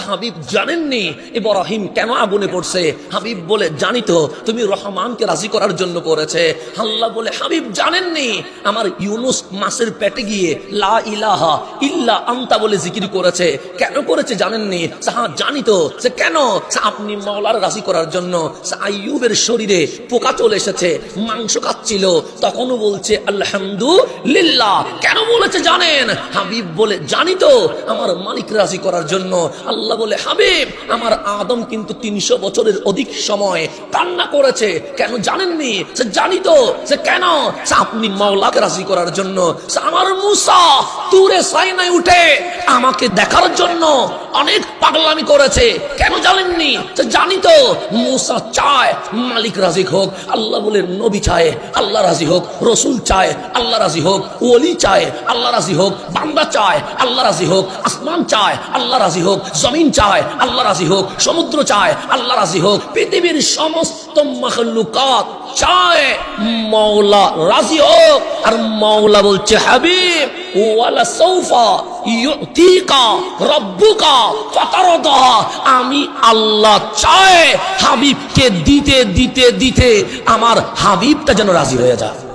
হাবিব জানেননি ইব্রাহিম কেন আগুনে পড়ছে? হাবিব বলে, জানি তো, তুমি রহমানকে রাজি করার জন্য পড়েছে। আল্লাহ বলে, হাবিব জানেননি, আমার ইউনুস মাসের পেটে গিয়ে লা ইলাহা ইল্লা আন্তা বলে জিকির করেছে। কেন করেছে জানেননি? হ্যাঁ জানি তো সে কেন? আপনি মাওলার রাজি করার জন্য আইয়ুবের শরীরে পোকা চলে এসেছে, মাংস খাচ্ছিল, তখনও বলছে, আলহামদুলিল্লাহ। কেন বলেছে জানেন? হাবিব বলে, জানি তো, আমার মালিক রাজি করার জন্য আল্লাহ বলে, হাবিব, আমার আদম কিন্তু তিনশো বছরের অধিক সময় কান্না করেছে। কেন জানেননি? সে জানিত সে কেন? আপনি মাওলাকে রাজি করার জন্য। আমার মুসা তুরে সাইনায় উঠে আমাকে দেখার জন্য অনেক পাগলামি করেছে। কেন জানেননি? জানি তো, মুসা চায় মালিক রাজি হোক, আল্লাহ বলে নবী চায়, আল্লাহ রাজি হোক, রসুল চায়, আল্লাহ রাজি হোক, ওলি চায়, আল্লাহ রাজি হোক, বান্দা চায়, আল্লাহ রাজি হোক, আসমান চায়, আল্লাহ রাজি হোক, জমিন চায়, আল্লাহ রাজি হোক, সমুদ্র চায়, আল্লাহ রাজি হোক, পৃথিবীর সমস্ত মখলুকাত চায় মৌলা রাজি হোক, আর মৌলা বলছে হাবিব আমি আল্লাহ চায় হাবিবকে দিতে দিতে দিতে আমার হাবিবটা যেন রাজি হয়ে যায়।